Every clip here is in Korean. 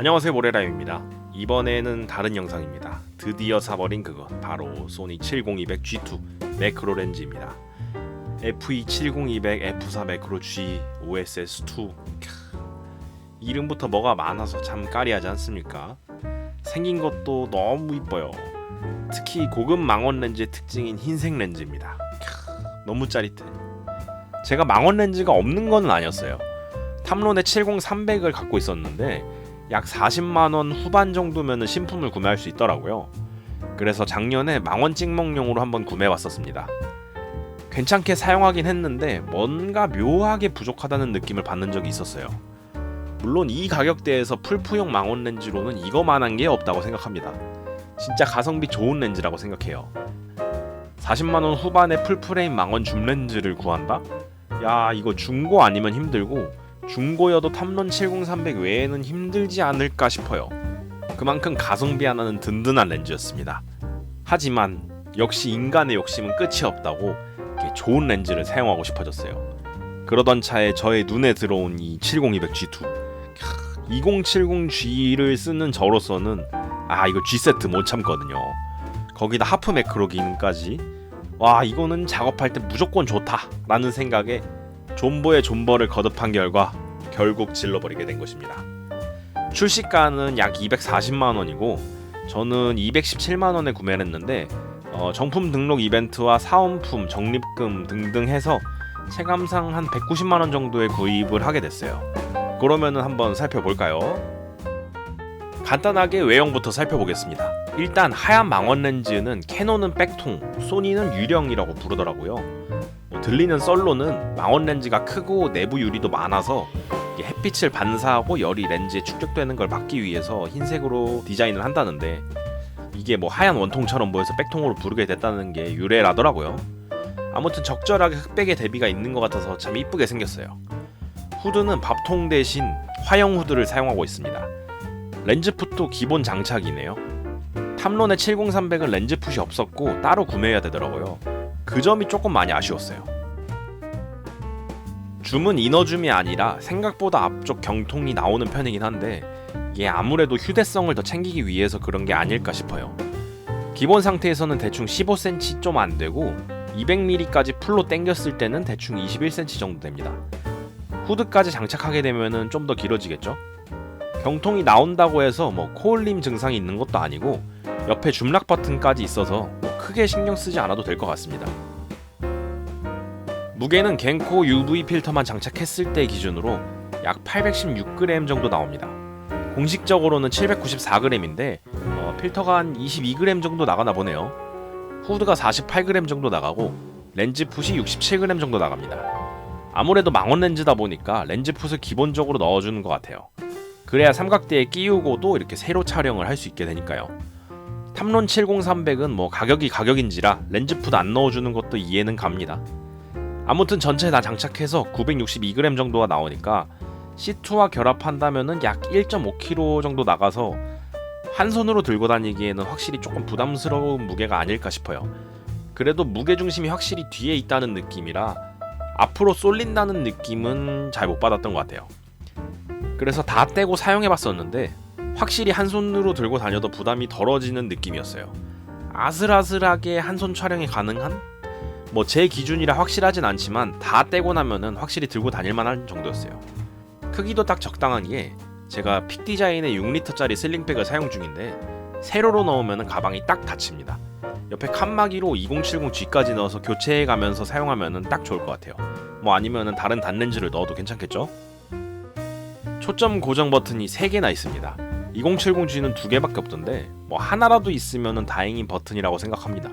안녕하세요 모래라임입니다. 이번에는 다른 영상입니다. 드디어 사버린 그것 바로 소니 70200 G2 매크로 렌즈입니다. FE70200 F4 매크로 G OSS2 이름부터 뭐가 많아서 참 까리하지 않습니까? 생긴 것도 너무 이뻐요. 특히 고급 망원 렌즈의 특징인 흰색 렌즈입니다. 너무 짜릿해. 제가 망원 렌즈가 없는 건 아니었어요. 탐론의 70300을 갖고 있었는데 약 40만 원 후반 정도면 신품을 구매할 수 있더라고요. 그래서 작년에 망원 찍먹용으로 한번 구매해봤었습니다. 괜찮게 사용하긴 했는데 뭔가 묘하게 부족하다는 느낌을 받는 적이 있었어요. 물론 이 가격대에서 풀프용 망원 렌즈로는 이거만한 게 없다고 생각합니다. 진짜 가성비 좋은 렌즈라고 생각해요. 40만 원 후반에 풀프레임 망원 줌 렌즈를 구한다? 야 이거 중고 아니면 힘들고 중고여도 탐론 70300 외에는 힘들지 않을까 싶어요. 그만큼 가성비 하나는 든든한 렌즈였습니다. 하지만 역시 인간의 욕심은 끝이 없다고 좋은 렌즈를 사용하고 싶어졌어요. 그러던 차에 저의 눈에 들어온 이 70200 G2. 2070G를 쓰는 저로서는 아 이거 G 세트 못 참거든요. 거기다 하프 매크로 기능까지 와 이거는 작업할 때 무조건 좋다 라는 생각에 존버의 존버를 거듭한 결과 결국 질러버리게 된 것입니다. 출시가는 약 240만 원이고 저는 217만 원에 구매를 했는데 어, 정품 등록 이벤트와 사은품, 적립금 등등 해서 체감상 한 190만 원 정도에 구입을 하게 됐어요. 그러면은 한번 살펴볼까요? 간단하게 외형부터 살펴보겠습니다. 일단 하얀 망원 렌즈는 캐논은 백통, 소니는 유령이라고 부르더라고요. 뭐 들리는 썰로는 망원 렌즈가 크고 내부 유리도 많아서 햇빛을 반사하고 열이 렌즈에 축적되는 걸 막기 위해서 흰색으로 디자인을 한다는데 이게 뭐 하얀 원통처럼 보여서 백통으로 부르게 됐다는 게 유래라더라고요. 아무튼 적절하게 흑백의 대비가 있는 것 같아서 참 이쁘게 생겼어요. 후드는 밥통 대신 화형 후드를 사용하고 있습니다. 렌즈풋도 기본 장착이네요. 탐론의 70300은 렌즈풋이 없었고 따로 구매해야 되더라고요. 그 점이 조금 많이 아쉬웠어요. 줌은 이너줌이 아니라 생각보다 앞쪽 경통이 나오는 편이긴 한데 이게 아무래도 휴대성을 더 챙기기 위해서 그런 게 아닐까 싶어요. 기본 상태에서는 대충 15cm 좀 안 되고 200mm까지 풀로 당겼을 때는 대충 21cm 정도 됩니다. 후드까지 장착하게 되면은 좀 더 길어지겠죠? 경통이 나온다고 해서 뭐 코올림 증상이 있는 것도 아니고 옆에 줌락 버튼까지 있어서 뭐 크게 신경 쓰지 않아도 될 것 같습니다. 무게는 겐코 UV 필터만 장착했을 때 기준으로 약 816g 정도 나옵니다. 공식적으로는 794g인데 어, 필터가 한 22g 정도 나가나 보네요. 후드가 48g 정도 나가고 렌즈 풋이 67g 정도 나갑니다. 아무래도 망원 렌즈다 보니까 렌즈 풋을 기본적으로 넣어주는 것 같아요. 그래야 삼각대에 끼우고도 이렇게 세로 촬영을 할 수 있게 되니까요. 탐론 70300은 뭐 가격이 가격인지라 렌즈 풋 안 넣어주는 것도 이해는 갑니다. 아무튼 전체 다 장착해서 962g 정도가 나오니까 C2와 결합한다면은 약 1.5kg 정도 나가서 한 손으로 들고 다니기에는 확실히 조금 부담스러운 무게가 아닐까 싶어요. 그래도 무게 중심이 확실히 뒤에 있다는 느낌이라 앞으로 쏠린다는 느낌은 잘 못 받았던 것 같아요. 그래서 다 떼고 사용해 봤었는데 확실히 한 손으로 들고 다녀도 부담이 덜어지는 느낌이었어요. 아슬아슬하게 한 손 촬영이 가능한? 뭐 제 기준이라 확실하진 않지만 다 떼고 나면은 확실히 들고 다닐 만한 정도였어요. 크기도 딱 적당한 게 제가 픽 디자인의 6리터짜리 슬링백을 사용 중인데 세로로 넣으면 가방이 딱 닫힙니다. 옆에 칸막이로 2070G까지 넣어서 교체해 가면서 사용하면 딱 좋을 것 같아요. 뭐 아니면은 다른 단렌즈를 넣어도 괜찮겠죠? 초점 고정 버튼이 3개나 있습니다. 2070G는 2개밖에 없던데 뭐 하나라도 있으면 다행인 버튼이라고 생각합니다.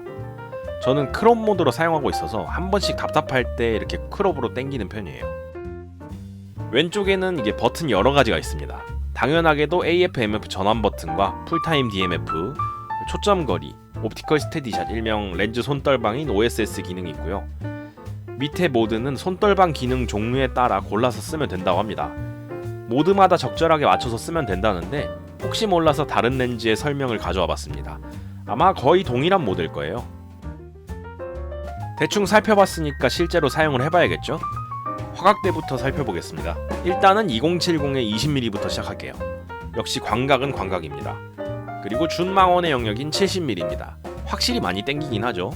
저는 크롭 모드로 사용하고 있어서 한 번씩 답답할 때 이렇게 크롭으로 당기는 편이에요. 왼쪽에는 이게 버튼 여러 가지가 있습니다. 당연하게도 AF/MF 전환 버튼과 풀타임 DMF, 초점 거리, 옵티컬 스테디샷 일명 렌즈 손떨방인 OSS 기능이 있고요. 밑에 모드는 손떨방 기능 종류에 따라 골라서 쓰면 된다고 합니다. 모드마다 적절하게 맞춰서 쓰면 된다는데 혹시 몰라서 다른 렌즈의 설명을 가져와 봤습니다. 아마 거의 동일한 모드일 거예요. 대충 살펴봤으니까 실제로 사용을 해봐야겠죠? 화각대부터 살펴보겠습니다. 일단은 2070의 20mm부터 시작할게요. 역시 광각은 광각입니다. 그리고 준망원의 영역인 70mm입니다. 확실히 많이 땡기긴 하죠.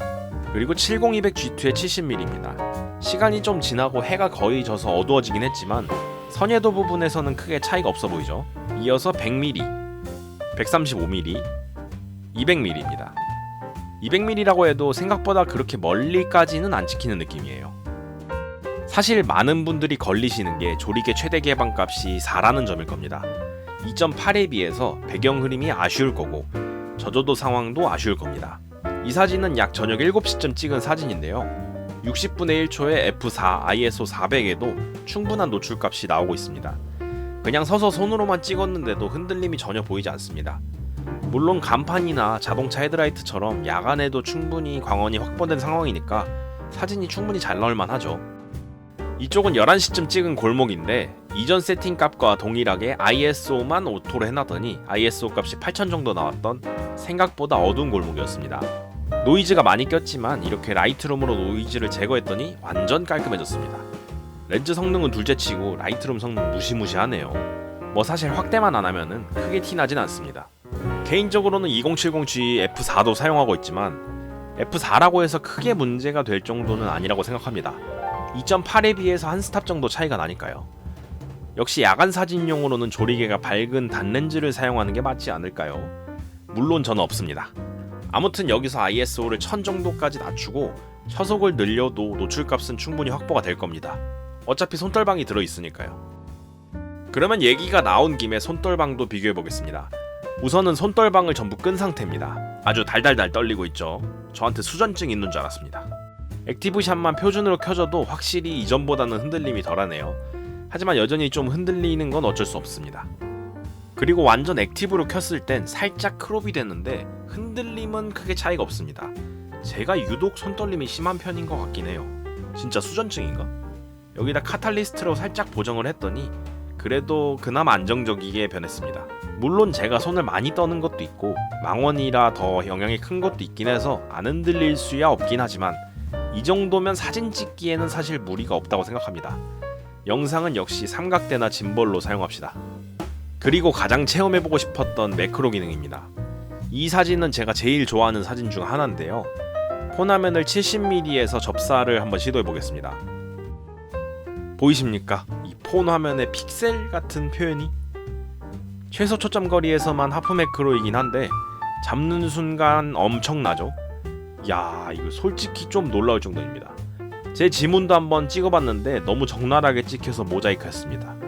그리고 70200 G2의 70mm입니다. 시간이 좀 지나고 해가 거의 져서 어두워지긴 했지만 선예도 부분에서는 크게 차이가 없어 보이죠. 이어서 100mm, 135mm, 200mm입니다. 200mm라고 해도 생각보다 그렇게 멀리까지는 안 찍히는 느낌이에요. 사실 많은 분들이 걸리시는 게 조리개 최대 개방 값이 4라는 점일 겁니다. 2.8에 비해서 배경 흐림이 아쉬울 거고 저조도 상황도 아쉬울 겁니다. 이 사진은 약 저녁 7시쯤 찍은 사진인데요. 60분의 1초의 f4 ISO 400에도 충분한 노출값이 나오고 있습니다. 그냥 서서 손으로만 찍었는데도 흔들림이 전혀 보이지 않습니다. 물론 간판이나 자동차 헤드라이트처럼 야간에도 충분히 광원이 확보된 상황이니까 사진이 충분히 잘 나올만 하죠. 이쪽은 11시쯤 찍은 골목인데 이전 세팅 값과 동일하게 ISO만 오토로 해놨더니 ISO 값이 8000 정도 나왔던 생각보다 어두운 골목이었습니다. 노이즈가 많이 꼈지만 이렇게 라이트룸으로 노이즈를 제거했더니 완전 깔끔해졌습니다. 렌즈 성능은 둘째치고 라이트룸 성능 무시무시하네요. 뭐 사실 확대만 안 하면은 크게 티나진 않습니다. 개인적으로는 2070G F4도 사용하고 있지만 F4라고 해서 크게 문제가 될 정도는 아니라고 생각합니다. 2.8에 비해서 한 스탑 정도 차이가 나니까요. 역시 야간 사진용으로는 조리개가 밝은 단렌즈를 사용하는 게 맞지 않을까요? 물론 저는 없습니다. 아무튼 여기서 ISO를 1000 정도까지 낮추고 처속을 늘려도 노출값은 충분히 확보가 될 겁니다. 어차피 손떨방이 들어있으니까요. 그러면 얘기가 나온 김에 손떨방도 비교해 보겠습니다. 우선은 손떨방을 전부 끈 상태입니다. 아주 달달달 떨리고 있죠. 저한테 수전증 있는 줄 알았습니다. 액티브샷만 표준으로 켜져도 확실히 이전보다는 흔들림이 덜하네요. 하지만 여전히 좀 흔들리는 건 어쩔 수 없습니다. 그리고 완전 액티브로 켰을 땐 살짝 크롭이 됐는데 흔들림은 크게 차이가 없습니다. 제가 유독 손떨림이 심한 편인 것 같긴 해요. 진짜 수전증인가? 여기다 카탈리스트로 살짝 보정을 했더니 그래도 그나마 안정적이게 변했습니다. 물론 제가 손을 많이 떠는 것도 있고 망원이라 더 영향이 큰 것도 있긴 해서 안 흔들릴 수야 없긴 하지만 이 정도면 사진 찍기에는 사실 무리가 없다고 생각합니다. 영상은 역시 삼각대나 짐벌로 사용합시다. 그리고 가장 체험해보고 싶었던 매크로 기능입니다. 이 사진은 제가 제일 좋아하는 사진 중 하나인데요. 폰화면을 70mm에서 접사를 한번 시도해보겠습니다. 보이십니까? 이 폰 화면의 픽셀 같은 표현이 최소 초점 거리에서만 하프 매크로이긴 한데 잡는 순간 엄청나죠? 야 이거 솔직히 좀 놀라울 정도입니다. 제 지문도 한번 찍어봤는데 너무 적나라하게 찍혀서 모자이크했습니다.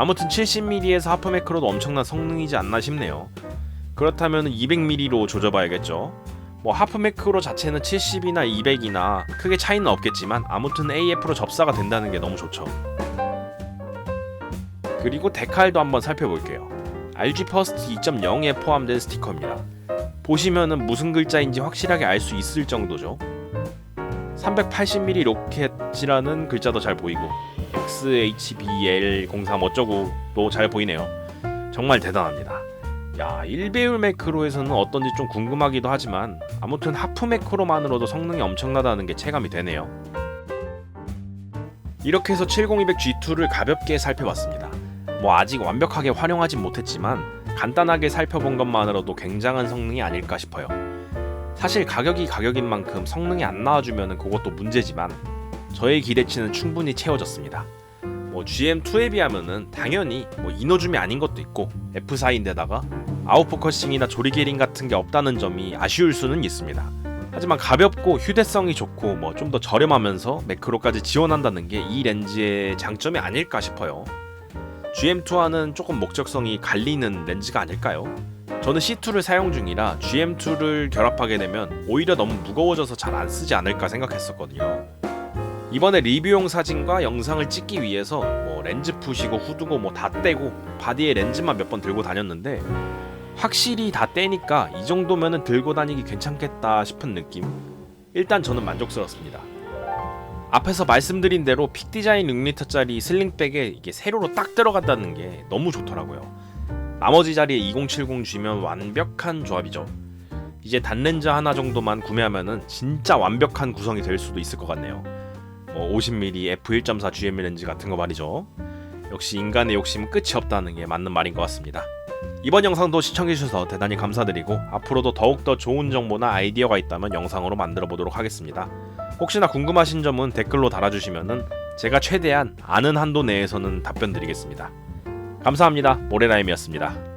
아무튼 70mm에서 하프 매크로도 엄청난 성능이지 않나 싶네요. 그렇다면 200mm로 조져봐야겠죠. 뭐 하프 매크로 자체는 70이나 200이나 크게 차이는 없겠지만 아무튼 AF로 접사가 된다는 게 너무 좋죠. 그리고 데칼도 한번 살펴볼게요. RG 퍼스트 2.0에 포함된 스티커입니다. 보시면은 무슨 글자인지 확실하게 알 수 있을 정도죠. 380mm 로켓이라는 글자도 잘 보이고 XHBL03 어쩌고도 잘 보이네요. 정말 대단합니다. 야, 1배율 매크로에서는 어떤지 좀 궁금하기도 하지만 아무튼 하프 매크로만으로도 성능이 엄청나다는 게 체감이 되네요. 이렇게 해서 70200 G2를 가볍게 살펴봤습니다. 뭐 아직 완벽하게 활용하진 못했지만 간단하게 살펴본 것만으로도 굉장한 성능이 아닐까 싶어요. 사실 가격이 가격인 만큼 성능이 안 나와주면 그것도 문제지만 저의 기대치는 충분히 채워졌습니다. 뭐 GM2에 비하면은 당연히 뭐 이노줌이 아닌 것도 있고 F4인데다가 아웃포커싱이나 조리게링 같은 게 없다는 점이 아쉬울 수는 있습니다. 하지만 가볍고 휴대성이 좋고 뭐 좀 더 저렴하면서 매크로까지 지원한다는 게 이 렌즈의 장점이 아닐까 싶어요. GM2와는 조금 목적성이 갈리는 렌즈가 아닐까요? 저는 C2를 사용 중이라 GM2를 결합하게 되면 오히려 너무 무거워져서 잘 안 쓰지 않을까 생각했었거든요. 이번에 리뷰용 사진과 영상을 찍기 위해서 뭐 렌즈 푸시고 후드고 뭐 다 떼고 바디에 렌즈만 몇 번 들고 다녔는데 확실히 다 떼니까 이 정도면은 들고 다니기 괜찮겠다 싶은 느낌. 일단 저는 만족스럽습니다. 앞에서 말씀드린 대로 픽 디자인 6리터짜리 슬링백에 이게 세로로 딱 들어간다는 게 너무 좋더라고요. 나머지 자리에 2070 쥐면 완벽한 조합이죠. 이제 단렌즈 하나 정도만 구매하면은 진짜 완벽한 구성이 될 수도 있을 것 같네요. 뭐 50mm f1.4 GM 렌즈 같은 거 말이죠. 역시 인간의 욕심은 끝이 없다는 게 맞는 말인 것 같습니다. 이번 영상도 시청해주셔서 대단히 감사드리고 앞으로도 더욱더 좋은 정보나 아이디어가 있다면 영상으로 만들어 보도록 하겠습니다. 혹시나 궁금하신 점은 댓글로 달아주시면은 제가 최대한 아는 한도 내에서는 답변 드리겠습니다. 감사합니다. 모래라임이었습니다.